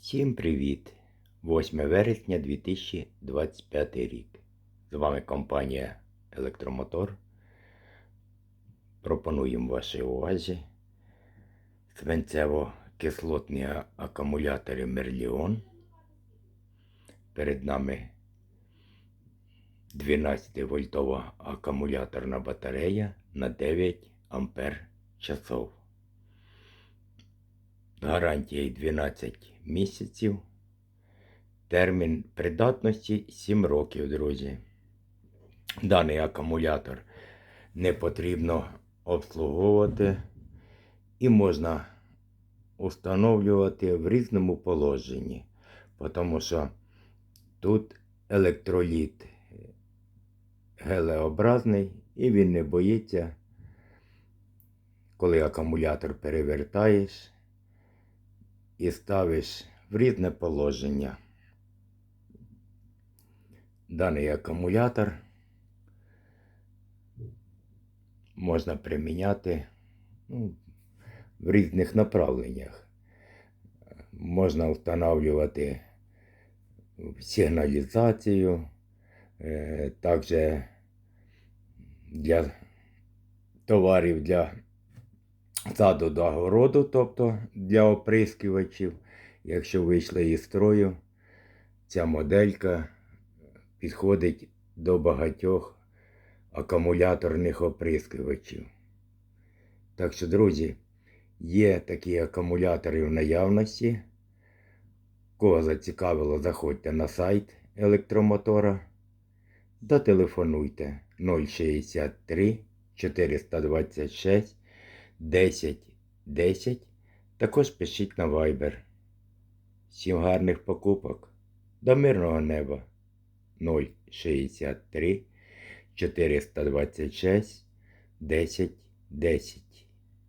Всім привіт! 8 вересня 2025 рік. З вами компанія Електромотор. Пропонуємо вашій увазі свинцево-кислотні акумулятори Мерліон. Перед нами 12-вольтова акумуляторна батарея на 9 ампер часов. Гарантія 12 місяців. Термін придатності 7 років, друзі. Даний акумулятор не потрібно обслуговувати і можна установлювати в різному положенні, тому що тут електроліт гелеобразний і він не боїться, коли акумулятор перевертаєш і ставиш в різне положення. Даний акумулятор можна приміняти ну, в різних направленнях. Можна встановлювати сигналізацію, е, також для товарів для саду до огороду, тобто для оприскувачів. Якщо вийшли із строю, ця моделька підходить до багатьох акумуляторних оприскувачів. Так що, друзі, є такі акумулятори в наявності. Кого зацікавило, заходьте на сайт електромотора. Зателефонуйте 063 426 10 10. Також пишіть на Viber. Всім гарних покупок. До мирного неба 063 426 10 10.